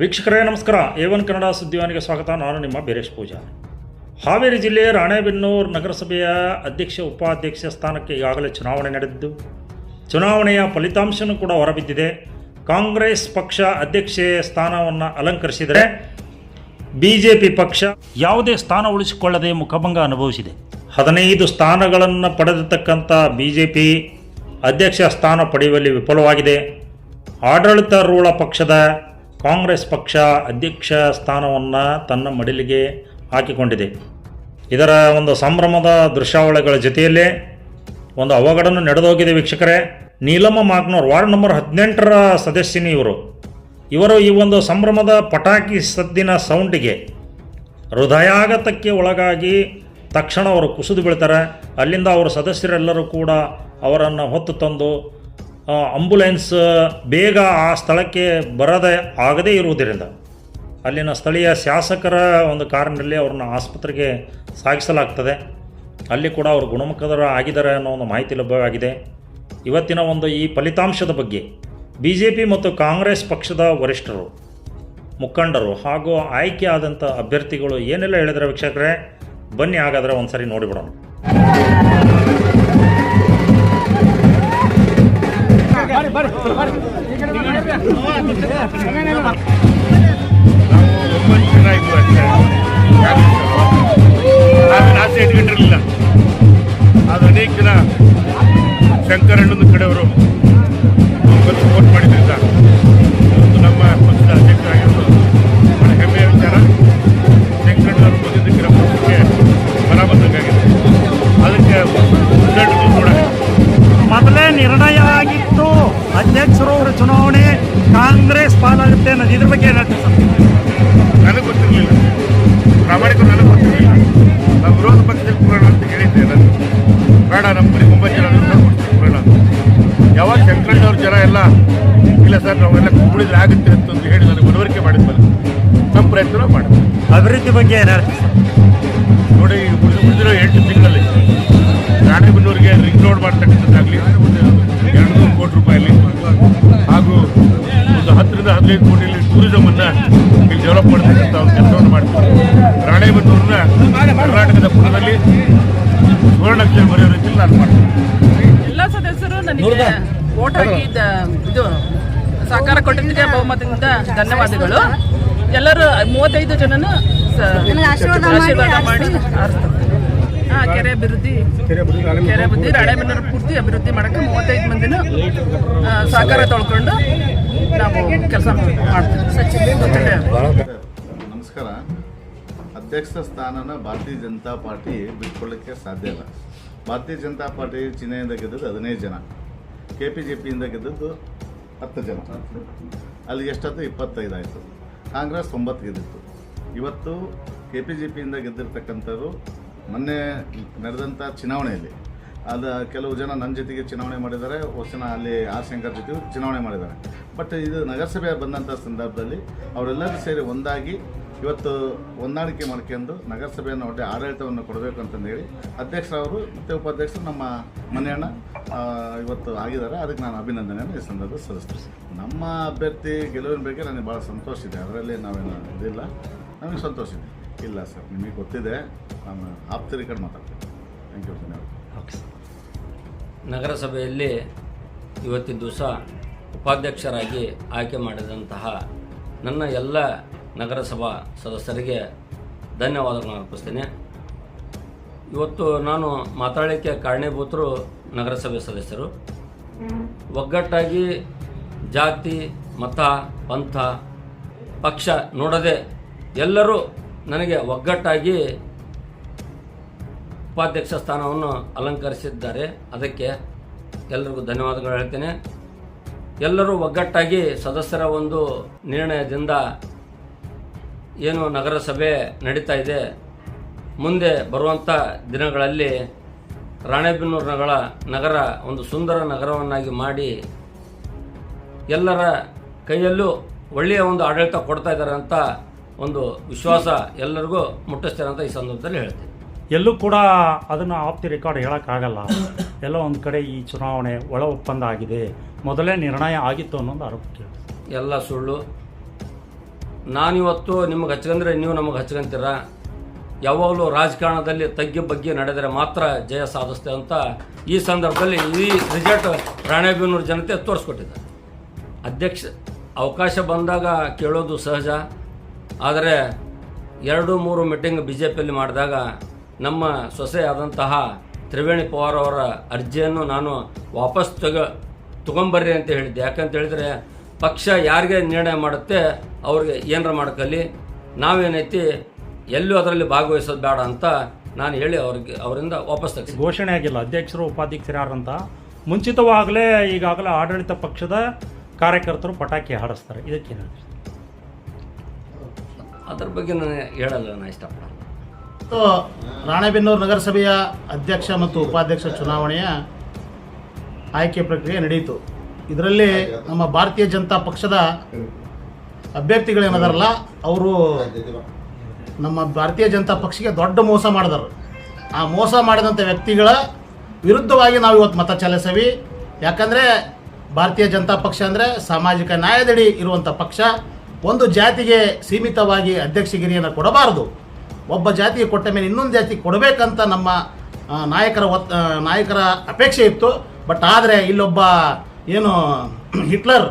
ವೀಕ್ಷಕರೇ, ನಮಸ್ಕಾರ. A one Kannada ಸುದ್ದಿವಾನಿಗೆ ಸ್ವಾಗತ. ನಾನು ನಿಮ್ಮ ಬೀರೇಶ್ ಪೂಜಾ. ಹಾವೇರಿ ಜಿಲ್ಲೆಯ ರಾಣೆಬೆನ್ನೂರು ನಗರಸಭೆಯ ಅಧ್ಯಕ್ಷ, ಉಪಾಧ್ಯಕ್ಷ ಸ್ಥಾನಕ್ಕೆ ಈಗಾಗಲೇ ಚುನಾವಣೆ ನಡೆದಿದ್ದು, ಚುನಾವಣೆಯ ಫಲಿತಾಂಶನೂ ಕೂಡ ಹೊರಬಿದ್ದಿದೆ. ಕಾಂಗ್ರೆಸ್ ಪಕ್ಷ ಅಧ್ಯಕ್ಷೆ ಸ್ಥಾನವನ್ನು ಅಲಂಕರಿಸಿದರೆ ಬಿ ಜೆ ಪಿ ಪಕ್ಷ ಯಾವುದೇ ಸ್ಥಾನ ಉಳಿಸಿಕೊಳ್ಳದೆ ಮುಖಭಂಗ ಅನುಭವಿಸಿದೆ. ಹದಿನೈದು ಸ್ಥಾನಗಳನ್ನು ಪಡೆದಿರ್ತಕ್ಕಂಥ ಬಿ ಜೆ ಪಿ ಅಧ್ಯಕ್ಷ ಸ್ಥಾನ ಪಡೆಯುವಲ್ಲಿ ವಿಫಲವಾಗಿದೆ. ಆಡಳಿತಾರೂಢ ಪಕ್ಷದ ಕಾಂಗ್ರೆಸ್ ಪಕ್ಷ ಅಧ್ಯಕ್ಷ ಸ್ಥಾನವನ್ನು ತನ್ನ ಮಡಿಲಿಗೆ ಹಾಕಿಕೊಂಡಿದೆ. ಇದರ ಒಂದು ಸಂಭ್ರಮದ ದೃಶ್ಯಾವಳಿಗಳ ಜೊತೆಯಲ್ಲೇ ಒಂದು ಅವಘಡನು ನಡೆದೋಗಿದೆ ವೀಕ್ಷಕರೇ. ನೀಲಮ್ಮ ಮಾಕ್ನೋರ್, ವಾರ್ಡ್ ನಂಬರ್ ಹದಿನೆಂಟರ ಸದಸ್ಯನಿ ಇವರು. ಇವರು ಈ ಒಂದು ಸಂಭ್ರಮದ ಪಟಾಕಿ ಸದ್ದಿನ ಸೌಂಡಿಗೆ ಹೃದಯಾಘಾತಕ್ಕೆ ಒಳಗಾಗಿ ತಕ್ಷಣ ಅವರು ಕುಸಿದು ಬೀಳ್ತಾರೆ. ಅಲ್ಲಿಂದ ಅವರ ಸದಸ್ಯರೆಲ್ಲರೂ ಕೂಡ ಅವರನ್ನು ಹೊತ್ತು ತಂದು ಆಂಬುಲೆನ್ಸ್ ಬೇಗ ಆ ಸ್ಥಳಕ್ಕೆ ಬರದೆ ಆಗದೇ ಇರುವುದರಿಂದ ಅಲ್ಲಿನ ಸ್ಥಳೀಯ ಶಾಸಕರ ಒಂದು ಕಾರಣದಲ್ಲಿ ಅವ್ರನ್ನ ಆಸ್ಪತ್ರೆಗೆ ಸಾಗಿಸಲಾಗ್ತದೆ. ಅಲ್ಲಿ ಕೂಡ ಅವರು ಗುಣಮುಖದರ ಆಗಿದ್ದಾರೆ ಅನ್ನೋ ಒಂದು ಮಾಹಿತಿ ಲಭ್ಯವಾಗಿದೆ. ಇವತ್ತಿನ ಒಂದು ಈ ಫಲಿತಾಂಶದ ಬಗ್ಗೆ ಬಿ ಜೆ ಪಿ ಮತ್ತು ಕಾಂಗ್ರೆಸ್ ಪಕ್ಷದ ವರಿಷ್ಠರು, ಮುಖಂಡರು ಹಾಗೂ ಆಯ್ಕೆ ಆದಂಥ ಅಭ್ಯರ್ಥಿಗಳು ಏನೆಲ್ಲ ಹೇಳಿದ್ರೆ ವೀಕ್ಷಕರೇ? ಬನ್ನಿ ಹಾಗಾದರೆ ಒಂದು ಸರಿ ನೋಡಿಬಿಡೋಣ. ಆಮೇಲೆ ಆಸೆ ಇಟ್ಕೊಂಡಿರಲಿಲ್ಲ ಅದು ಅನೇಕ ಶಂಕರಣ್ಣನ ಇಲ್ಲ ಸರ್ ನಾವೆಲ್ಲ ಕೂಡಿದ್ರೆ ಆಗುತ್ತೆ ಅಂತ ಹೇಳಿ ನನಗೆ ಮನವರಿಕೆ ಮಾಡಿದ್ಮೇಲೆ ನಮ್ಮ ಪ್ರಯತ್ನ ಮಾಡಿದ್ವಿ ಅಭಿವೃದ್ಧಿ ಬಗ್ಗೆ ಏನಾರು ನೋಡಿ ಉಳಿದು ಉಳಿದ ಉಳಿದಿರೋ ಎಂಟು ತಿಂಗಳಲ್ಲಿ ರಾಣೆಬೆನ್ನೂರಿಗೆ ರಿಂಗ್ ರೋಡ್ ಮಾಡ್ತಕ್ಕಂಥದ್ದಾಗಲಿ ಎರಡು ನೂರು ಕೋಟಿ ರೂಪಾಯಲ್ಲಿ ಹಾಗೂ ಒಂದು ಹತ್ತರಿಂದ ಹದಿನೈದು ಕೋಟಿಯಲ್ಲಿ ಟೂರಿಸಮ್ ಅನ್ನ ಇಲ್ಲಿ ಡೆವಲಪ್ ಮಾಡ್ತಕ್ಕಂಥ ಒಂದು ಕೆಲಸವನ್ನು ಮಾಡ್ತೀವಿ. ರಾಣೆಬೆನ್ನೂರನ್ನ ಕರ್ನಾಟಕದ ಪುಟದಲ್ಲಿ ಸುವರ್ಣಾಕ್ಷರ ಬರೆಯೋ ರೀತಿಯಲ್ಲಿ ನಾನು ಮಾಡ್ತೀನಿ. ಎಲ್ಲ ಸದಸ್ಯರು ನನಗೆ ಓಟ್ ಹಾಕಿದ್ದ ಇದು ಸಹಕಾರ ಕೊಟ್ಟಿದ್ದಕ್ಕೆ ಬಹುಮತದಿಂದ ಧನ್ಯವಾದಗಳು. ಎಲ್ಲರೂ ಮೂವತ್ತೈದು ಜನನು ಸ- ಆಶೀರ್ವಾದ ಮಾಡಿ ಹಾಂ ಹಾ ಕೆರೆ ಅಭಿವೃದ್ಧಿ ಕೆರೆ ಬುದ್ಧಿ ರಾಣೆಬೆನ್ನೂರು ಪೂರ್ತಿ ಅಭಿವೃದ್ಧಿ ಮಾಡಕ್ಕೆ ಮೂವತ್ತೈದು ಮಂದಿನ ಸಹಕಾರ ತೊಳ್ಕೊಂಡು ನಾವು ಕೆಲಸ ಮಾಡ್ತೀವಿ. ನಮಸ್ಕಾರ. ಅಧ್ಯಕ್ಷ ಸ್ಥಾನನ ಭಾರತೀಯ ಜನತಾ ಪಾರ್ಟಿ ಬಿಟ್ಕೊಳ್ಳೋಕ್ಕೆ ಸಾಧ್ಯ ಇಲ್ಲ. ಭಾರತೀಯ ಜನತಾ ಪಾರ್ಟಿ ಚಿಹ್ನೆಯಿಂದ ಗೆದ್ದದ್ದು ಹದಿನೈದು ಜನ. ಕೆ ಪಿ ಜೆ ಪಿಯಿಂದ ಗೆದ್ದದ್ದು ಹತ್ತು ಜನ. ಅಲ್ಲಿ ಎಷ್ಟೊತ್ತು? ಇಪ್ಪತ್ತೈದು ಆಯಿತು. ಕಾಂಗ್ರೆಸ್ ಒಂಬತ್ತು ಗೆದ್ದಿತ್ತು ಇವತ್ತು ಕೆ ಪಿ ಜಿ ಪಿಯಿಂದ ಗೆದ್ದಿರ್ತಕ್ಕಂಥವ್ರು ಮೊನ್ನೆ ನಡೆದಂಥ ಚುನಾವಣೆಯಲ್ಲಿ, ಅದು ಕೆಲವು ಜನ ನನ್ನ ಜೊತೆಗೆ ಚುನಾವಣೆ ಮಾಡಿದ್ದಾರೆ ಜನ ಅಲ್ಲಿ ಆರ್ ಶಂಕರ್ ಜೊತೆಗೂ ಚುನಾವಣೆ ಮಾಡಿದ್ದಾರೆ. ಬಟ್ ಇದು ನಗರಸಭೆ ಬಂದಂಥ ಸಂದರ್ಭದಲ್ಲಿ ಅವರೆಲ್ಲರೂ ಸೇರಿ ಒಂದಾಗಿ ಇವತ್ತು ಹೊಂದಾಣಿಕೆ ಮಾಡ್ಕೊಂಡು ನಗರಸಭೆಯನ್ನು ಒಳ್ಳೆ ಆಡಳಿತವನ್ನು ಕೊಡಬೇಕು ಅಂತಂದೇಳಿ ಅಧ್ಯಕ್ಷರವರು ಮತ್ತು ಉಪಾಧ್ಯಕ್ಷರು ನಮ್ಮ ಮನೆಯಣ್ಣ ಇವತ್ತು ಆಗಿದ್ದಾರೆ. ಅದಕ್ಕೆ ನಾನು ಅಭಿನಂದನೆಯನ್ನು ಈ ಸಂದರ್ಭದಲ್ಲಿ ಸಲ್ಲಿಸ್ತೀನಿ. ನಮ್ಮ ಅಭ್ಯರ್ಥಿ ಗೆಲುವಿನ ಬಗ್ಗೆ ನನಗೆ ಭಾಳ ಸಂತೋಷ ಇದೆ. ಅದರಲ್ಲಿ ನಾವೇನು ಇದಿಲ್ಲ. ನಮಗೆ ಸಂತೋಷ ಇದೆ. ಇಲ್ಲ ಸರ್, ನಿಮಗೆ ಗೊತ್ತಿದೆ. ನಾನು ಆಪ್ತರಿ ಕಡೆ ಮಾತಾಡ್ತೀನಿ. ಥ್ಯಾಂಕ್ ಯು ಧನ್ಯವಾದ. ನಗರಸಭೆಯಲ್ಲಿ ಇವತ್ತಿನ ದಿವಸ ಉಪಾಧ್ಯಕ್ಷರಾಗಿ ಆಯ್ಕೆ ಮಾಡಿದಂತಹ ನನ್ನ ಎಲ್ಲ ನಗರಸಭಾ ಸದಸ್ಯರಿಗೆ ಧನ್ಯವಾದಗಳನ್ನು ಅರ್ಪಿಸ್ತೇನೆ. ಇವತ್ತು ನಾನು ಮಾತಾಡಲಿಕ್ಕೆ ಕಾರಣೀಭೂತರು ನಗರಸಭೆ ಸದಸ್ಯರು. ಒಗ್ಗಟ್ಟಾಗಿ ಜಾತಿ, ಮತ, ಪಂಥ, ಪಕ್ಷ ನೋಡದೆ ಎಲ್ಲರೂ ನನಗೆ ಒಗ್ಗಟ್ಟಾಗಿ ಉಪಾಧ್ಯಕ್ಷ ಸ್ಥಾನವನ್ನು ಅಲಂಕರಿಸಿದ್ದಾರೆ. ಅದಕ್ಕೆ ಎಲ್ಲರಿಗೂ ಧನ್ಯವಾದಗಳು ಹೇಳ್ತೇನೆ. ಎಲ್ಲರೂ ಒಗ್ಗಟ್ಟಾಗಿ ಸದಸ್ಯರ ಒಂದು ನಿರ್ಣಯದಿಂದ ಏನು ನಗರಸಭೆ ನಡೀತಾ ಇದೆ ಮುಂದೆ ಬರುವಂಥ ದಿನಗಳಲ್ಲಿ ರಾಣೆಬೆನ್ನೂರು ನಗರ ನಗರ ಒಂದು ಸುಂದರ ನಗರವನ್ನಾಗಿ ಮಾಡಿ ಎಲ್ಲರ ಕೈಯಲ್ಲೂ ಒಳ್ಳೆಯ ಒಂದು ಆಡಳಿತ ಕೊಡ್ತಾ ಇದ್ದಾರೆ ಅಂತ ಒಂದು ವಿಶ್ವಾಸ ಎಲ್ಲರಿಗೂ ಮುಟ್ಟಿಸ್ತಾರೆ ಅಂತ ಈ ಸಂದರ್ಭದಲ್ಲಿ ಹೇಳ್ತೀನಿ. ಎಲ್ಲೂ ಕೂಡ ಅದನ್ನು ಆಪ್ತಿ ರೆಕಾರ್ಡ್ ಹೇಳೋಕ್ಕಾಗಲ್ಲ. ಎಲ್ಲೋ ಒಂದು ಕಡೆ ಈ ಚುನಾವಣೆ ಒಳ ಒಪ್ಪಂದ ಆಗಿದೆ. ಮೊದಲೇ ನಿರ್ಣಯ ಆಗಿತ್ತು ಅನ್ನೋದು ಆರೋಪ ಕೇಳಿ ಎಲ್ಲ ಸುಳ್ಳು. ನಾನಿವತ್ತು ನಿಮಗೆ ಹಚ್ಕಂದ್ರೆ ನೀವು ನಮಗೆ ಹಚ್ಕೊಂತೀರ ಯಾವಾಗಲೂ ರಾಜಕಾರಣದಲ್ಲಿ ತಗ್ಗಿ ಬಗ್ಗೆ ನಡೆದರೆ ಮಾತ್ರ ಜಯ ಸಾಧಿಸ್ತೆ ಅಂತ ಈ ಸಂದರ್ಭದಲ್ಲಿ ಈ ರಿಸಲ್ಟ್ ರಾಣೆಬೆನ್ನೂರು ಜನತೆ ತೋರಿಸ್ಕೊಟ್ಟಿದ್ದಾರೆ. ಅಧ್ಯಕ್ಷ, ಅವಕಾಶ ಬಂದಾಗ ಕೇಳೋದು ಸಹಜ. ಆದರೆ ಎರಡು ಮೂರು ಮೀಟಿಂಗ್ ಬಿ ಜೆ ಪಿಯಲ್ಲಿ ಮಾಡಿದಾಗ ನಮ್ಮ ಸೊಸೆಯಾದಂತಹ ತ್ರಿವೇಣಿ ಪವಾರ್ ಅವರ ಅರ್ಜಿಯನ್ನು ನಾನು ವಾಪಸ್ ತಗ, ತಗೊಂಬರ್ರಿ ಅಂತ ಹೇಳಿದ್ದೆ. ಯಾಕಂತ ಹೇಳಿದರೆ ಪಕ್ಷ ಯಾರಿಗೆ ನಿರ್ಣಯ ಮಾಡುತ್ತೆ ಅವ್ರಿಗೆ ಏನಾರ ಮಾಡ್ಕಲ್ಲಿ ನಾವೇನೈತಿ ಎಲ್ಲೂ ಅದರಲ್ಲಿ ಭಾಗವಹಿಸೋದು ಬೇಡ ಅಂತ ನಾನು ಹೇಳಿ ಅವ್ರಿಗೆ ಅವರಿಂದ ವಾಪಸ್ ತೆಗೆಸಿ ಘೋಷಣೆ ಆಗಿಲ್ಲ. ಅಧ್ಯಕ್ಷರು ಉಪಾಧ್ಯಕ್ಷರು ಯಾರಂತ ಮುಂಚಿತವಾಗಲೇ ಈಗಾಗಲೇ ಆಡಳಿತ ಪಕ್ಷದ ಕಾರ್ಯಕರ್ತರು ಪಟಾಕಿ ಹಾಡಿಸ್ತಾರೆ ಇದಕ್ಕೇನು ಅದರ ಬಗ್ಗೆ ನಾನು ಹೇಳಲ್ಲ ನಾನು ಇಷ್ಟಪಡಲ್ಲ. ರಾಣೆಬೆನ್ನೂರು ನಗರಸಭೆಯ ಅಧ್ಯಕ್ಷ ಮತ್ತು ಉಪಾಧ್ಯಕ್ಷ ಚುನಾವಣೆಯ ಆಯ್ಕೆ ಪ್ರಕ್ರಿಯೆ ನಡೆಯಿತು ಇದರಲ್ಲಿ ನಮ್ಮ ಭಾರತೀಯ ಜನತಾ ಪಕ್ಷದ ಅಭ್ಯರ್ಥಿಗಳೇನದಾರಲ್ಲ, ಅವರು ನಮ್ಮ ಭಾರತೀಯ ಜನತಾ ಪಕ್ಷಕ್ಕೆ ದೊಡ್ಡ ಮೋಸ ಮಾಡಿದರು. ಆ ಮೋಸ ಮಾಡಿದಂಥ ವ್ಯಕ್ತಿಗಳ ವಿರುದ್ಧವಾಗಿ ನಾವು ಇವತ್ತು ಮತ ಚಲಾಯಿಸವಿ. ಯಾಕಂದರೆ ಭಾರತೀಯ ಜನತಾ ಪಕ್ಷ ಅಂದರೆ ಸಾಮಾಜಿಕ ನ್ಯಾಯದಡಿ ಇರುವಂಥ ಪಕ್ಷ. ಒಂದು ಜಾತಿಗೆ ಸೀಮಿತವಾಗಿ ಅಧ್ಯಕ್ಷಗಿರಿಯನ್ನು ಕೊಡಬಾರದು. ಒಬ್ಬ ಜಾತಿಗೆ ಕೊಟ್ಟ ಮೇಲೆ ಇನ್ನೊಂದು ಜಾತಿ ಕೊಡಬೇಕಂತ ನಮ್ಮ ನಾಯಕರ ಒತ್ ನಾಯಕರ ಅಪೇಕ್ಷೆ ಇತ್ತು. ಬಟ್ ಆದರೆ ಇಲ್ಲೊಬ್ಬ ಏನು, ಹಿಟ್ಲರ್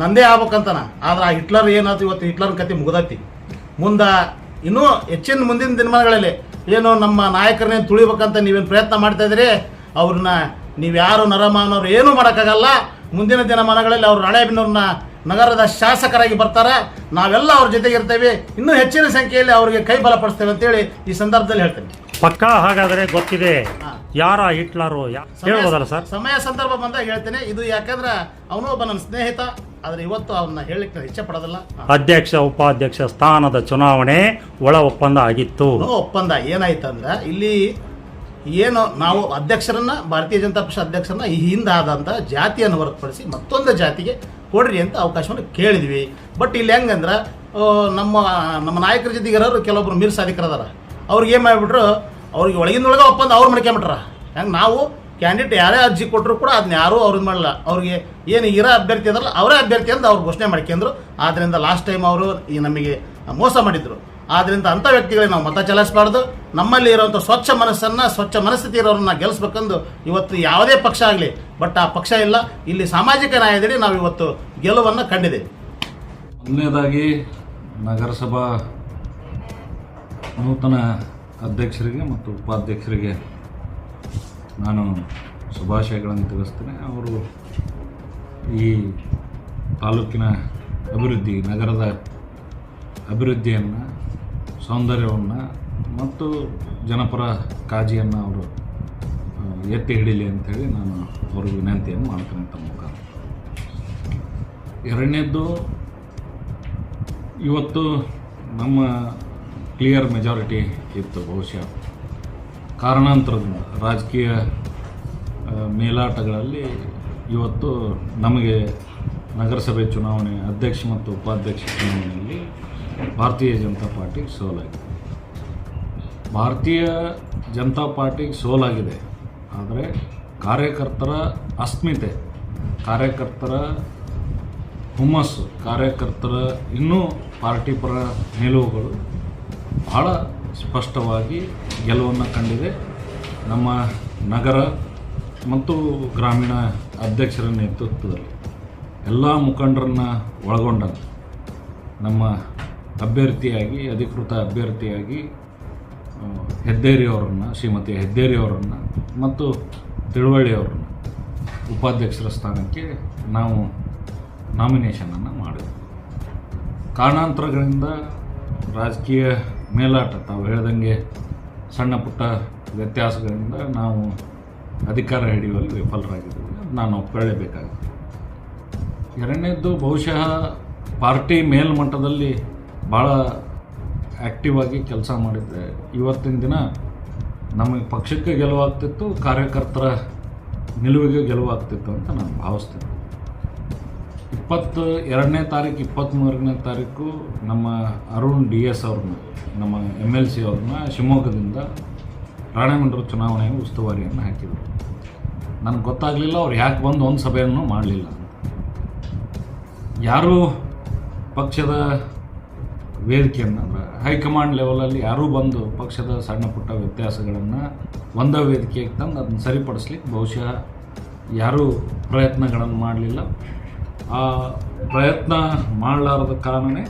ನಂದೇ ಆಗ್ಬೇಕಂತನ. ಆದ್ರೆ ಆ ಹಿಟ್ಲರ್ ಏನಾಯ್ತು, ಇವತ್ತು ಹಿಟ್ಲರ್ ಕತೆ ಮುಗ್ದೈತಿ. ಮುಂದೆ ಇನ್ನೂ ಹೆಚ್ಚಿನ ಮುಂದಿನ ದಿನಮಾನಗಳಲ್ಲಿ ಏನು ನಮ್ಮ ನಾಯಕರನ್ನೇನು ತುಳಿಬೇಕಂತ ನೀವೇನು ಪ್ರಯತ್ನ ಮಾಡ್ತಾ ಇದ್ದೀರಿ? ಅವ್ರನ್ನ ನೀವು ಯಾರು ನರಮಾನವ್ರು ಏನೂ ಮಾಡೋಕ್ಕಾಗಲ್ಲ. ಮುಂದಿನ ದಿನಮಾನಗಳಲ್ಲಿ ಅವರು ರಾಣೆಬೆನ್ನೂರನ್ನ ನಗರದ ಶಾಸಕರಾಗಿ ಬರ್ತಾರೆ. ನಾವೆಲ್ಲ ಅವ್ರ ಜೊತೆಗೆ ಇರ್ತೇವೆ ಇನ್ನೂ ಹೆಚ್ಚಿನ ಸಂಖ್ಯೆಯಲ್ಲಿ ಅವರಿಗೆ ಕೈ ಬಲಪಡಿಸ್ತೇವೆ ಅಂತೇಳಿ ಈ ಸಂದರ್ಭದಲ್ಲಿ ಹೇಳ್ತೇನೆ. ಪಕ್ಕಾ ಹಾಗಾದರೆ ಗೊತ್ತಿದೆ. ಯಾರ ಹಿಟ್ಲರು? ಹೇಳ್ಬೋದಲ್ಲ ಸರ್? ಸಮಯ ಸಂದರ್ಭ ಬಂದಾಗ ಹೇಳ್ತೇನೆ. ಇದು ಯಾಕಂದ್ರೆ ಅವನು ಒಬ್ಬ ನನ್ನ ಸ್ನೇಹಿತ ಆದ್ರೆ ಇವತ್ತು ಅವನ್ನ ಹೇಳಲಿಕ್ಕೆ ಇಚ್ಛೆ ಪಡೋದಿಲ್ಲ. ಅಧ್ಯಕ್ಷ ಉಪಾಧ್ಯಕ್ಷ ಸ್ಥಾನದ ಚುನಾವಣೆ ಒಳ ಒಪ್ಪಂದ ಆಗಿತ್ತು. ಒಪ್ಪಂದ ಏನಾಯ್ತಂದ್ರೆ ಇಲ್ಲಿ ಏನು ನಾವು ಅಧ್ಯಕ್ಷರನ್ನ ಭಾರತೀಯ ಜನತಾ ಪಕ್ಷ ಅಧ್ಯಕ್ಷರನ್ನ ಈ ಹಿಂದೆ ಆದಂಥ ಜಾತಿಯನ್ನು ಹೊರತುಪಡಿಸಿ ಮತ್ತೊಂದು ಜಾತಿಗೆ ಕೊಡ್ರಿ ಅಂತ ಅವಕಾಶವನ್ನು ಕೇಳಿದ್ವಿ. ಬಟ್ ಇಲ್ಲಿ ಹೆಂಗಂದ್ರೆ ನಮ್ಮ ನಮ್ಮ ನಾಯಕರ ಜೊತೆಗೆ ಇರೋರು ಕೆಲವೊಬ್ರು ಮೀರ್ ಸಾಧಿಕರದಾರ ಅವ್ರಿಗೆ ಏನು ಮಾಡಿಬಿಟ್ರು? ಅವ್ರಿಗೆ ಒಳಗಿಂದೊಳಗೆ ಒಪ್ಪಂದ ಅವ್ರು ಮಾಡ್ಕೊಂಬಿಟ್ರ ಹೆಂಗೆ ನಾವು ಕ್ಯಾಂಡಿಡೇಟ್ ಯಾರೇ ಅರ್ಜಿ ಕೊಟ್ಟರು ಕೂಡ ಅದನ್ನ ಯಾರೂ ಅವ್ರದ್ದು ಮಾಡಲ್ಲ ಅವ್ರಿಗೆ ಏನು ಇರೋ ಅಭ್ಯರ್ಥಿ ಅಂದ್ರೆ ಅವರೇ ಅಭ್ಯರ್ಥಿ ಅಂತ ಅವ್ರು ಘೋಷಣೆ ಮಾಡ್ಕೊಂಡ್ರು. ಆದ್ದರಿಂದ ಲಾಸ್ಟ್ ಟೈಮ್ ಅವರು ಈ ನಮಗೆ ಮೋಸ ಮಾಡಿದರು. ಆದ್ದರಿಂದ ಅಂಥ ವ್ಯಕ್ತಿಗಳಿಗೆ ನಾವು ಮತ ಚಲಾಯಿಸಬಾರ್ದು. ನಮ್ಮಲ್ಲಿ ಇರೋವಂಥ ಸ್ವಚ್ಛ ಮನಸ್ಸನ್ನು, ಸ್ವಚ್ಛ ಮನಸ್ಥಿತಿ ಇರೋರನ್ನ ಗೆಲ್ಲಿಸ್ಬೇಕಂದು ಇವತ್ತು ಯಾವುದೇ ಪಕ್ಷ ಆಗಲಿ, ಬಟ್ ಆ ಪಕ್ಷ ಇಲ್ಲ. ಇಲ್ಲಿ ಸಾಮಾಜಿಕ ನ್ಯಾಯದಡಿ ನಾವು ಇವತ್ತು ಗೆಲುವನ್ನು ಕಂಡಿದ್ದೇವೆ. ಮೊದಲನೇದಾಗಿ ನಗರಸಭಾ ನೂತನ ಅಧ್ಯಕ್ಷರಿಗೆ ಮತ್ತು ಉಪಾಧ್ಯಕ್ಷರಿಗೆ ನಾನು ಶುಭಾಶಯಗಳನ್ನು ತಿಳಿಸ್ತೇನೆ. ಅವರು ಈ ತಾಲೂಕಿನ ಅಭಿವೃದ್ಧಿ, ನಗರದ ಅಭಿವೃದ್ಧಿಯನ್ನು, ಸೌಂದರ್ಯವನ್ನು ಮತ್ತು ಜನಪರ ಕಾಜಿಯನ್ನು ಅವರು ಎತ್ತಿ ಹಿಡೀಲಿ ಅಂಥೇಳಿ ನಾನು ಅವ್ರಿಗೆ ವಿನಂತಿಯನ್ನು ಮಾಡ್ತೇನೆ ತಮ್ಮ ಮುಖ. ಎರಡನೇದ್ದು, ಇವತ್ತು ನಮ್ಮ ಕ್ಲಿಯರ್ ಮೆಜಾರಿಟಿ ಇತ್ತು ಬಹುಶಃ. ಕಾರಣಾಂತರದಿಂದ ರಾಜಕೀಯ ಮೇಲಾಟಗಳಲ್ಲಿ ಇವತ್ತು ನಮಗೆ ನಗರಸಭೆ ಚುನಾವಣೆ ಅಧ್ಯಕ್ಷ ಮತ್ತು ಉಪಾಧ್ಯಕ್ಷ ಚುನಾವಣೆಯಲ್ಲಿ ಭಾರತೀಯ ಜನತಾ ಪಾರ್ಟಿಗೆ ಸೋಲಾಗಿದೆ. ಭಾರತೀಯ ಜನತಾ ಪಾರ್ಟಿಗೆ ಸೋಲಾಗಿದೆ. ಆದರೆ ಕಾರ್ಯಕರ್ತರ ಅಸ್ಮಿತೆ, ಕಾರ್ಯಕರ್ತರ ಹುಮ್ಮಸ್ಸು, ಕಾರ್ಯಕರ್ತರ ಇನ್ನೂ ಪಾರ್ಟಿ ಪರ ನಿಲುವುಗಳು ಬಹಳ ಸ್ಪಷ್ಟವಾಗಿ ಗೆಲುವನ್ನು ಕಂಡಿದೆ. ನಮ್ಮ ನಗರ ಮತ್ತು ಗ್ರಾಮೀಣ ಅಧ್ಯಕ್ಷರ ನೇತೃತ್ವದಲ್ಲಿ ಎಲ್ಲ ಮುಖಂಡರನ್ನು ಒಳಗೊಂಡಂತೆ ನಮ್ಮ ಅಭ್ಯರ್ಥಿಯಾಗಿ, ಅಧಿಕೃತ ಅಭ್ಯರ್ಥಿಯಾಗಿ ಹೆದ್ದೇರಿಯವರನ್ನು ಶ್ರೀಮತಿ ಹೆದ್ದೇರಿಯವರನ್ನು ಮತ್ತು ತಿಳುವಳ್ಳಿಯವರನ್ನು ಉಪಾಧ್ಯಕ್ಷರ ಸ್ಥಾನಕ್ಕೆ ನಾವು ನಾಮಿನೇಷನನ್ನು ಮಾಡಿದ್ವಿ. ಕಾರಣಾಂತರಗಳಿಂದ ರಾಜಕೀಯ ಮೇಲಾಟ. ತಾವು ಹೇಳ್ದಂಗೆ ಸಣ್ಣ ಪುಟ್ಟ ವ್ಯತ್ಯಾಸಗಳಿಂದ ನಾವು ಅಧಿಕಾರ ಹಿಡಿಯುವಲ್ಲಿ ವಿಫಲರಾಗಿದ್ದೀವಿ ನಾನು ಒಪ್ಕೊಳ್ಳೇಬೇಕಾಗುತ್ತೆ. ಎರಡನೇದ್ದು ಬಹುಶಃ ಪಾರ್ಟಿ ಮೇಲ್ಮಟ್ಟದಲ್ಲಿ ಭಾಳ ಆ್ಯಕ್ಟಿವ್ ಆಗಿ ಕೆಲಸ ಮಾಡಿದ್ದೆ ಇವತ್ತಿನ ದಿನ ನಮಗೆ ಪಕ್ಷಕ್ಕೆ ಗೆಲುವಾಗ್ತಿತ್ತು, ಕಾರ್ಯಕರ್ತರ ನಿಲುವಿಗೆ ಗೆಲುವಾಗ್ತಿತ್ತು ಅಂತ ನಾನು ಭಾವಿಸ್ತೇನೆ. ಇಪ್ಪತ್ತು, ಎರಡನೇ ತಾರೀಕು ಇಪ್ಪತ್ತ್ಮೂರನೇ ತಾರೀಕು ನಮ್ಮ ಅರುಣ್ ಡಿ ಎಸ್ ಅವ್ರನ್ನ, ನಮ್ಮ ಎಂ ಎಲ್ ಸಿ ಅವ್ರನ್ನ ಶಿವಮೊಗ್ಗದಿಂದ ರಾಣೇಮಂಡ್ರ ಚುನಾವಣೆಯ ಉಸ್ತುವಾರಿಯನ್ನು ಹಾಕಿದರು. ನನಗೆ ಗೊತ್ತಾಗಲಿಲ್ಲ ಅವ್ರು ಯಾಕೆ ಬಂದು ಒಂದು ಸಭೆಯನ್ನು ಮಾಡಲಿಲ್ಲ. ಯಾರೂ ಪಕ್ಷದ ವೇದಿಕೆಯನ್ನು ಅಂದರೆ ಹೈಕಮಾಂಡ್ ಲೆವೆಲಲ್ಲಿ ಯಾರೂ ಬಂದು ಪಕ್ಷದ ಸಣ್ಣ ಪುಟ್ಟ ವ್ಯತ್ಯಾಸಗಳನ್ನು ಒಂದೇ ವೇದಿಕೆಗೆ ತಂದು ಅದನ್ನು ಸರಿಪಡಿಸ್ಲಿಕ್ಕೆ ಬಹುಶಃ ಯಾರೂ ಪ್ರಯತ್ನಗಳನ್ನು ಮಾಡಲಿಲ್ಲ. ಆ ಪ್ರಯತ್ನ ಮಾಡಲಾರದ ಕಾರಣನೇ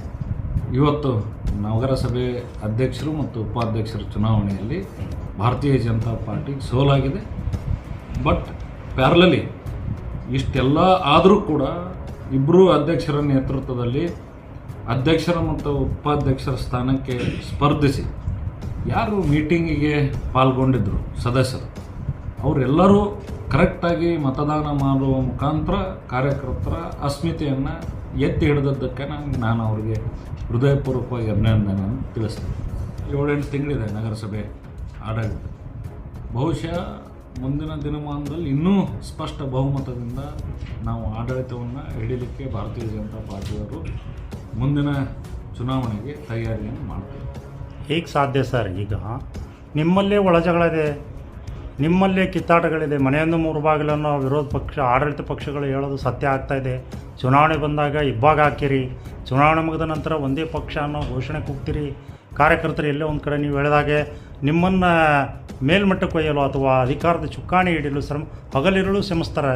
ಇವತ್ತು ನಗರಸಭೆ ಅಧ್ಯಕ್ಷರು ಮತ್ತು ಉಪಾಧ್ಯಕ್ಷರ ಚುನಾವಣೆಯಲ್ಲಿ ಭಾರತೀಯ ಜನತಾ ಪಾರ್ಟಿ ಸೋಲಾಗಿದೆ. ಬಟ್ ಪ್ಯಾರಲಲಿ ಇಷ್ಟೆಲ್ಲ ಆದರೂ ಕೂಡ ಇಬ್ಬರು ಅಧ್ಯಕ್ಷರ ನೇತೃತ್ವದಲ್ಲಿ ಅಧ್ಯಕ್ಷರ ಮತ್ತು ಉಪಾಧ್ಯಕ್ಷರ ಸ್ಥಾನಕ್ಕೆ ಸ್ಪರ್ಧಿಸಿ ಯಾರು ಮೀಟಿಂಗಿಗೆ ಪಾಲ್ಗೊಂಡಿದ್ದರು ಸದಸ್ಯರು, ಅವರೆಲ್ಲರೂ ಕರೆಕ್ಟಾಗಿ ಮತದಾನ ಮಾಡುವ ಮುಖಾಂತರ ಕಾರ್ಯಕರ್ತರ ಅಸ್ಮಿತೆಯನ್ನು ಎತ್ತಿ ಹಿಡಿದದ್ದಕ್ಕೆ ನಾನು ನಾನು ಅವರಿಗೆ ಹೃದಯಪೂರ್ವಕವಾಗಿ ಅಭಿನಂದನೆಯನ್ನು ತಿಳಿಸ್ತೇನೆ. ಏಳೆಂಟು ತಿಂಗಳಿದೆ ನಗರಸಭೆ ಆಡಳಿತ. ಬಹುಶಃ ಮುಂದಿನ ದಿನಮಾನದಲ್ಲಿ ಇನ್ನೂ ಸ್ಪಷ್ಟ ಬಹುಮತದಿಂದ ನಾವು ಆಡಳಿತವನ್ನು ಹಿಡಿಲಿಕ್ಕೆ ಭಾರತೀಯ ಜನತಾ ಪಾರ್ಟಿಯವರು ಮುಂದಿನ ಚುನಾವಣೆಗೆ ತಯಾರಿಯನ್ನು ಮಾಡ್ತಾರೆ. ಹೇಗೆ ಸಾಧ್ಯ ಸರ್ ಈಗ? ನಿಮ್ಮಲ್ಲೇ ಒಳಜಗಳಿದೆ ನಿಮ್ಮಲ್ಲೇ ಕಿತ್ತಾಟಗಳಿದೆ, ಮನೆಯೊಂದು ಮೂರು ಬಾಗಿಲನ್ನು ವಿರೋಧ ಪಕ್ಷ, ಆಡಳಿತ ಪಕ್ಷಗಳು ಹೇಳೋದು ಸತ್ಯ ಆಗ್ತಾ ಇದೆ. ಚುನಾವಣೆ ಬಂದಾಗ ಇಬ್ಬಾಗ ಹಾಕಿರಿ. ಚುನಾವಣೆ ಮುಗಿದ ನಂತರ ಒಂದೇ ಪಕ್ಷ ಅನ್ನೋ ಘೋಷಣೆ ಕೂಗ್ತೀರಿ. ಕಾರ್ಯಕರ್ತರು ಎಲ್ಲೇ ಒಂದು ಕಡೆ, ನೀವು ಹೇಳಿದಾಗೆ ನಿಮ್ಮನ್ನು ಮೇಲ್ಮಟ್ಟಕ್ಕೆ ಒಯ್ಯಲು ಅಥವಾ ಅಧಿಕಾರದ ಚುಕ್ಕಾಣಿ ಹಿಡಿಯಲು ಶ್ರಮ ಹಗಲಿರಲು ಶ್ರಮಿಸ್ತಾರೆ.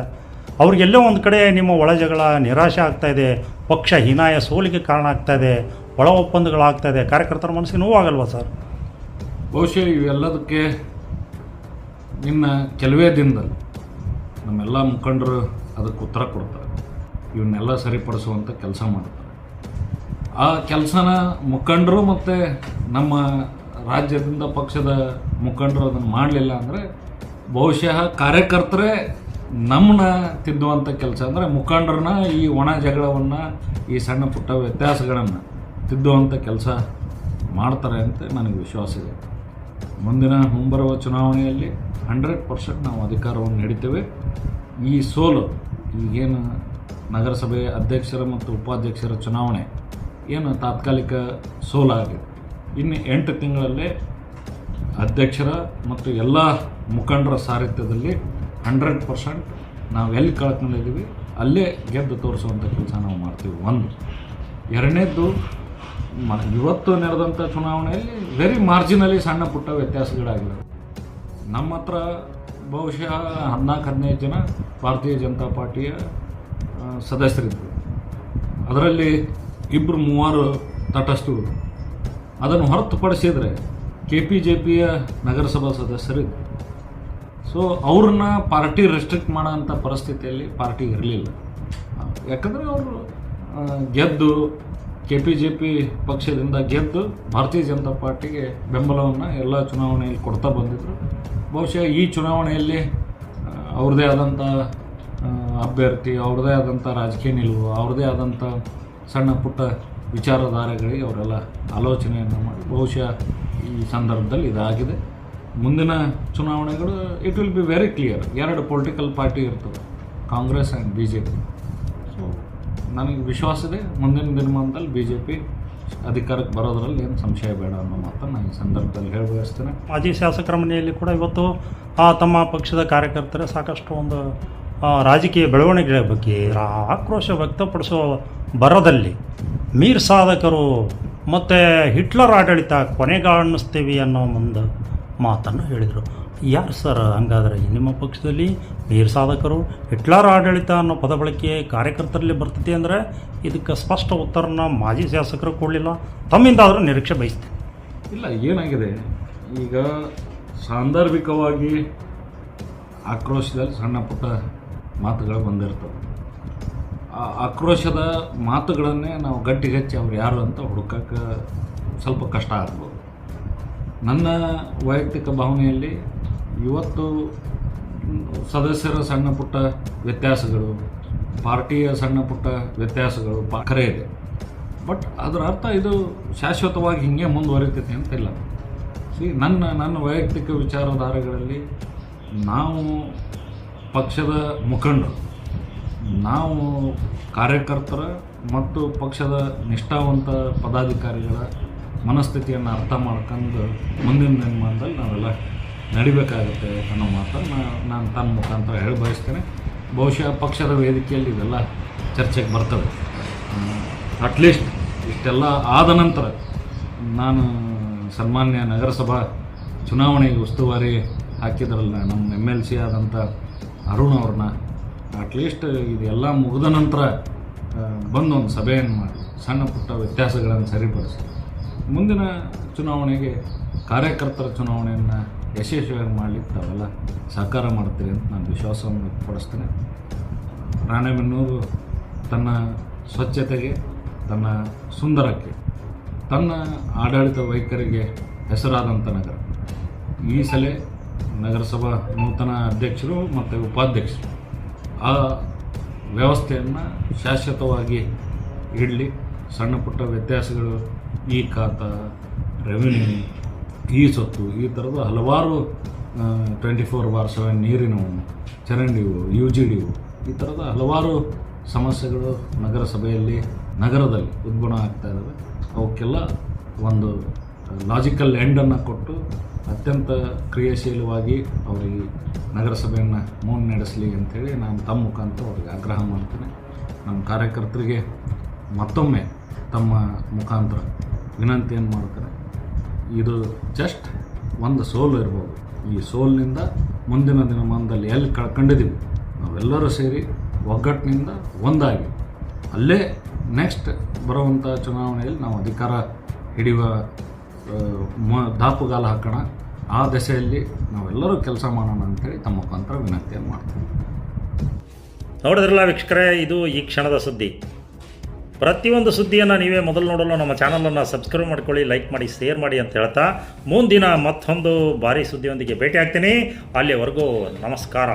ಅವ್ರಿಗೆಲ್ಲೋ ಒಂದು ಕಡೆ ನಿಮ್ಮ ಒಳಜಗಳ ನಿರಾಶೆ ಆಗ್ತಾ ಇದೆ. ಪಕ್ಷ ಹೀನಾಯ ಸೋಲಿಗೆ ಕಾರಣ ಆಗ್ತಾ ಇದೆ. ಒಳ ಒಪ್ಪಂದಗಳಾಗ್ತಾ ಇದೆ. ಕಾರ್ಯಕರ್ತರ ಮನಸ್ಸಿಗೆ ನೋವಾಗಲ್ವಾ ಸರ್? ಬಹುಶಃ ಇವೆಲ್ಲದಕ್ಕೆ ಇನ್ನು ಕೆಲವೇ ದಿನದಲ್ಲಿ ನಮ್ಮೆಲ್ಲ ಮುಖಂಡರು ಅದಕ್ಕೆ ಉತ್ತರ ಕೊಡ್ತಾರೆ. ಇವನ್ನೆಲ್ಲ ಸರಿಪಡಿಸುವಂಥ ಕೆಲಸ ಮಾಡ್ತಾರೆ. ಆ ಕೆಲಸನ ಮುಖಂಡರು ಮತ್ತು ನಮ್ಮ ರಾಜ್ಯದಿಂದ ಪಕ್ಷದ ಮುಖಂಡರು ಅದನ್ನು ಮಾಡಲಿಲ್ಲ ಅಂದರೆ ಬಹುಶಃ ಕಾರ್ಯಕರ್ತರೇ ನಮ್ಮನ್ನ ತಿದ್ದುವಂಥ ಕೆಲಸ ಅಂದರೆ ಮುಖಂಡರನ್ನ ಈ ಒಣ ಜಗಳವನ್ನು, ಈ ಸಣ್ಣ ಪುಟ್ಟ ವ್ಯತ್ಯಾಸಗಳನ್ನು ತಿದ್ದುವಂಥ ಕೆಲಸ ಮಾಡ್ತಾರೆ ಅಂತ ನನಗೆ ವಿಶ್ವಾಸ ಇದೆ. ಮುಂದಿನ ಮುಂಬರುವ ಚುನಾವಣೆಯಲ್ಲಿ ಹಂಡ್ರೆಡ್ ಪರ್ಸೆಂಟ್ ನಾವು ಅಧಿಕಾರವನ್ನು ನೀಡುತ್ತೇವೆ ಈ ಸೋಲು, ಈಗೇನು ನಗರಸಭೆಯ ಅಧ್ಯಕ್ಷರ ಮತ್ತು ಉಪಾಧ್ಯಕ್ಷರ ಚುನಾವಣೆ ಏನು ತಾತ್ಕಾಲಿಕ ಸೋಲಾಗಿದೆ. ಇನ್ನು ಎಂಟು ತಿಂಗಳಲ್ಲೇ ಅಧ್ಯಕ್ಷರ ಮತ್ತು ಎಲ್ಲ ಮುಖಂಡರ ಸಾರಥ್ಯದಲ್ಲಿ ಹಂಡ್ರೆಡ್ ಪರ್ಸೆಂಟ್ ನಾವು ಎಲ್ಲಿ ಕಳ್ಕೊಂಡಿದ್ದೀವಿ ಅಲ್ಲೇ ಗೆದ್ದು ತೋರಿಸುವಂಥ ಕೆಲಸ ನಾವು ಮಾಡ್ತೀವಿ. ಒಂದು. ಎರಡನೇದ್ದು, ಮ, ಇವತ್ತು ನಡೆದಂಥ ಚುನಾವಣೆಯಲ್ಲಿ ವೆರಿ ಮಾರ್ಜಿನಲಿ ಸಣ್ಣ ಪುಟ್ಟ ವ್ಯತ್ಯಾಸಗಳಾಗಿವೆ. ನಮ್ಮ ಹತ್ರ ಬಹುಶಃ ಹದಿನಾಲ್ಕು, ಹದಿನೈದು ಜನ ಭಾರತೀಯ ಜನತಾ ಪಾರ್ಟಿಯ ಸದಸ್ಯರಿದ್ದರು. ಅದರಲ್ಲಿ ಇಬ್ಬರು ಮೂವರು ತಟಸ್ಥರು. ಅದನ್ನು ಹೊರತುಪಡಿಸಿದರೆ ಕೆ ಪಿ ಜೆ ಪಿಯ ನಗರಸಭಾ ಸದಸ್ಯರಿದ್ದರು ಸೊ ಅವ್ರನ್ನ ಪಾರ್ಟಿ ರೆಸ್ಟ್ರಿಕ್ಟ್ ಮಾಡೋಂಥ ಪರಿಸ್ಥಿತಿಯಲ್ಲಿ ಪಾರ್ಟಿ ಇರಲಿಲ್ಲ. ಯಾಕಂದರೆ ಅವರು ಗೆದ್ದು ಕೆ ಪಿ ಜೆ ಪಿ ಪಕ್ಷದಿಂದ ಗೆದ್ದು ಭಾರತೀಯ ಜನತಾ ಪಾರ್ಟಿಗೆ ಬೆಂಬಲವನ್ನು ಎಲ್ಲ ಚುನಾವಣೆಯಲ್ಲಿ ಕೊಡ್ತಾ ಬಂದಿದ್ದರು ಬಹುಶಃ ಈ ಚುನಾವಣೆಯಲ್ಲಿ ಅವ್ರದ್ದೇ ಆದಂಥ ಅಭ್ಯರ್ಥಿ ಅವ್ರದ್ದೇ ಆದಂಥ ರಾಜಕೀಯ ನಿಲುವು ಅವ್ರದ್ದೇ ಆದಂಥ ಸಣ್ಣ ಪುಟ್ಟ ವಿಚಾರಧಾರೆಗಳಿಗೆ ಅವರೆಲ್ಲ ಆಲೋಚನೆಯನ್ನು ಮಾಡಿ, ಬಹುಶಃ ಈ ಸಂದರ್ಭದಲ್ಲಿ ಇದಾಗಿದೆ. ಮುಂದಿನ ಚುನಾವಣೆಗಳು it will be very clear ಎರಡು ಪೊಲಿಟಿಕಲ್ ಪಾರ್ಟಿ ಇರ್ತವೆ Congress and B J P ನನಗೆ ವಿಶ್ವಾಸಿದೆ ಮುಂದಿನ ದಿನಮಾನದಲ್ಲಿ ಬಿ ಜೆ ಪಿ ಅಧಿಕಾರಕ್ಕೆ ಬರೋದ್ರಲ್ಲಿ ಏನು ಸಂಶಯ ಬೇಡ ಅನ್ನೋ ಮಾತನ್ನು ಈ ಸಂದರ್ಭದಲ್ಲಿ ಹೇಳಿ ಬಯಸ್ತೇನೆ ಮಾಜಿ ಶಾಸಕರ ಮನೆಯಲ್ಲಿ ಕೂಡ ಇವತ್ತು ತಮ್ಮ ಪಕ್ಷದ ಕಾರ್ಯಕರ್ತರೇ ಸಾಕಷ್ಟು ಒಂದು ರಾಜಕೀಯ ಬೆಳವಣಿಗೆಗಳ ಬಗ್ಗೆ ಆಕ್ರೋಶ ವ್ಯಕ್ತಪಡಿಸುವ ಬರದಲ್ಲಿ ಮೀರ್ ಸಾಧಕರು ಮತ್ತು ಹಿಟ್ಲರ್ ಆಡಳಿತ ಕೊನೆಗಾಣಿಸ್ತೀವಿ ಅನ್ನೋ ಒಂದು ಮಾತನ್ನು ಹೇಳಿದರು. ಯಾರು ಸರ್ ಹಂಗಾದ್ರೆ? ನಿಮ್ಮ ಪಕ್ಷದಲ್ಲಿ ನೀರು ಸಾಧಕರು, ಹಿಟ್ಲರ್ ಆಡಳಿತ ಅನ್ನೋ ಪದ ಬಳಕೆ ಕಾರ್ಯಕರ್ತರಲ್ಲಿ ಬರ್ತೈತಿ ಅಂದರೆ ಇದಕ್ಕೆ ಸ್ಪಷ್ಟ ಉತ್ತರನ ಮಾಜಿ ಶಾಸಕರು ಕೊಡಲಿಲ್ಲ. ತಮ್ಮಿಂದಾದರೂ ನಿರೀಕ್ಷೆ ಬಯಸ್ತೆ ಇಲ್ಲ, ಏನಾಗಿದೆ? ಈಗ ಸಾಂದರ್ಭಿಕವಾಗಿ ಆಕ್ರೋಶದಲ್ಲಿ ಸಣ್ಣ ಪುಟ್ಟ ಮಾತುಗಳು ಬಂದಿರ್ತವೆ. ಆ ಆಕ್ರೋಶದ ಮಾತುಗಳನ್ನೇ ನಾವು ಗಟ್ಟಿಗಚ್ಚಿ ಅವ್ರು ಯಾರು ಅಂತ ಹುಡುಕಕ್ಕೆ ಸ್ವಲ್ಪ ಕಷ್ಟ ಆಗ್ಬೋದು. ನನ್ನ ವೈಯಕ್ತಿಕ ಭಾವನೆಯಲ್ಲಿ ಇವತ್ತು ಸದಸ್ಯರ ಸಣ್ಣ ಪುಟ್ಟ ವ್ಯತ್ಯಾಸಗಳು, ಪಾರ್ಟಿಯ ಸಣ್ಣ ಪುಟ್ಟ ವ್ಯತ್ಯಾಸಗಳು ಖರೆ ಇದೆ. ಬಟ್ ಅದರ ಅರ್ಥ ಇದು ಶಾಶ್ವತವಾಗಿ ಹಿಂಗೆ ಮುಂದುವರಿತೈತೆ ಅಂತ ಇಲ್ಲ. ಸಿ ನನ್ನ ನನ್ನ ವೈಯಕ್ತಿಕ ವಿಚಾರಧಾರೆಗಳಲ್ಲಿ ನಾವು ಪಕ್ಷದ ಮುಖಂಡರು, ನಾವು ಕಾರ್ಯಕರ್ತರ ಮತ್ತು ಪಕ್ಷದ ನಿಷ್ಠಾವಂತ ಪದಾಧಿಕಾರಿಗಳ ಮನಸ್ಥಿತಿಯನ್ನು ಅರ್ಥ ಮಾಡ್ಕೊಂಡು ಮುಂದಿನ ದಿನಮಾನದಲ್ಲಿ ನಾವೆಲ್ಲ ನಡಿಬೇಕಾಗತ್ತೆ ಅನ್ನೋ ಮಾತನ್ನು ನಾನು ತನ್ನ ಮುಖಾಂತರ ಹೇಳಿ ಬಯಸ್ತೇನೆ. ಬಹುಶಃ ಪಕ್ಷದ ವೇದಿಕೆಯಲ್ಲಿ ಇದೆಲ್ಲ ಚರ್ಚೆಗೆ ಬರ್ತವೆ ಅಟ್ಲೀಸ್ಟ್ ಇಷ್ಟು ಇಷ್ಟೆಲ್ಲ ಆದ ನಂತರ ನಾನು ಸನ್ಮಾನ್ಯ ನಗರಸಭಾ ಚುನಾವಣೆಗೆ ಉಸ್ತುವಾರಿ ಹಾಕಿದ್ರಲ್ಲ, ನಮ್ಮ ಎಂ ಎಲ್ ಸಿ ಆದಂಥ ಅರುಣ್ ಅವ್ರನ್ನ ಅಟ್ಲೀಸ್ಟ್ ಇದೆಲ್ಲ ಮುಗಿದ ನಂತರ ಬಂದು ಒಂದು ಸಭೆಯನ್ನು ಮಾಡಿ, ಸಣ್ಣ ಪುಟ್ಟ ವ್ಯತ್ಯಾಸಗಳನ್ನು ಸರಿಪಡಿಸಿ. ಮುಂದಿನ ಚುನಾವಣೆಗೆ ಕಾರ್ಯಕರ್ತರ ಚುನಾವಣೆಯನ್ನು ಯಶಸ್ವಿಯಾಗಿ ಮಾಡಲಿಕ್ಕೆ ತಾವೆಲ್ಲ ಸಹಕಾರ ಮಾಡ್ತೀರಿ ಅಂತ ನಾನು ವಿಶ್ವಾಸವನ್ನು ವ್ಯಕ್ತಪಡಿಸ್ತೇನೆ. ರಾಣೆಬೆನ್ನೂರು ತನ್ನ ಸ್ವಚ್ಛತೆಗೆ, ತನ್ನ ಸುಂದರಕ್ಕೆ, ತನ್ನ ಆಡಳಿತ ವೈಖರಿಗೆ ಹೆಸರಾದಂಥ ನಗರ. ಈ ಸಲ ನಗರಸಭಾ ನೂತನ ಅಧ್ಯಕ್ಷರು ಮತ್ತು ಉಪಾಧ್ಯಕ್ಷರು ಆ ವ್ಯವಸ್ಥೆಯನ್ನು ಶಾಶ್ವತವಾಗಿ ಇಡಲಿ ಸಣ್ಣ ಪುಟ್ಟ ವ್ಯತ್ಯಾಸಗಳು, ಈ ಖಾತ, ರೆವಿನ್ಯೂ ಈ ಸೊತ್ತು, ಈ ಥರದ ಹಲವಾರು ಟ್ವೆಂಟಿ ಫೋರ್ ಬಾರ್ ಸೆವೆನ್ ನೀರಿನವು ಚರಂಡಿಯು ಯು ಜಿ ಡಿಯು ಈ ಥರದ ಹಲವಾರು ಸಮಸ್ಯೆಗಳು ನಗರಸಭೆಯಲ್ಲಿ, ನಗರದಲ್ಲಿ ಉದ್ಭವ ಆಗ್ತಾ ಇದ್ದಾವೆ ಅವಕ್ಕೆಲ್ಲ ಒಂದು ಲಾಜಿಕಲ್ ಎಂಡನ್ನು ಕೊಟ್ಟು ಅತ್ಯಂತ ಕ್ರಿಯಾಶೀಲವಾಗಿ ಅವರಿಗೆ ನಗರಸಭೆಯನ್ನು ಮೌನ ನಡೆಸಲಿ ಅಂಥೇಳಿ ನಾನು ತಮ್ಮ ಮುಖಾಂತರ ಅವರಿಗೆ ಆಗ್ರಹ ಮಾಡ್ತೇನೆ. ನಮ್ಮ ಕಾರ್ಯಕರ್ತರಿಗೆ ಮತ್ತೊಮ್ಮೆ ತಮ್ಮ ಮುಖಾಂತರ ವಿನಂತಿಯನ್ನು ಮಾಡ್ತಾರೆ ಇದು ಜಸ್ಟ್ ಒಂದು ಸೋಲು ಇರ್ಬೋದು. ಈ ಸೋಲಿನಿಂದ ಮುಂದಿನ ದಿನಮಾನದಲ್ಲಿ ಎಲ್ಲಿ ಕಳ್ಕೊಂಡಿದ್ದೀವಿ ನಾವೆಲ್ಲರೂ ಸೇರಿ ಒಗ್ಗಟ್ಟಿನಿಂದ ಒಂದಾಗಿ. ಅಲ್ಲೇ ನೆಕ್ಸ್ಟ್ ಬರುವಂಥ ಚುನಾವಣೆಯಲ್ಲಿ ನಾವು ಅಧಿಕಾರ ಹಿಡಿಯುವ ಮ, ದಾಪುಗಾಲ ಹಾಕೋಣ. ಆ ದೆಸೆಯಲ್ಲಿ ನಾವೆಲ್ಲರೂ ಕೆಲಸ ಮಾಡೋಣ ಅಂತೇಳಿ ತಮ್ಮ ಮುಖಾಂತರ ವಿನಂತಿಯನ್ನು ಮಾಡ್ತೀವಿ. ನೋಡಿದ್ರಲ್ಲ ವೀಕ್ಷಕರೇ, ಇದು ಈ ಕ್ಷಣದ ಸುದ್ದಿ. ಪ್ರತಿಯೊಂದು ಸುದ್ದಿಯನ್ನು ನೀವೇ ಮೊದಲು ನೋಡಲು ನಮ್ಮ ಚಾನಲನ್ನು ಸಬ್ಸ್ಕ್ರೈಬ್ ಮಾಡ್ಕೊಳ್ಳಿ, ಲೈಕ್ ಮಾಡಿ, ಶೇರ್ ಮಾಡಿ ಅಂತ ಹೇಳ್ತಾ ಮುಂದಿನ ಮತ್ತೊಂದು ಭಾರಿ ಸುದ್ದಿಯೊಂದಿಗೆ ಭೇಟಿ ಆಗ್ತೀನಿ ಅಲ್ಲಿವರೆಗೂ ನಮಸ್ಕಾರ.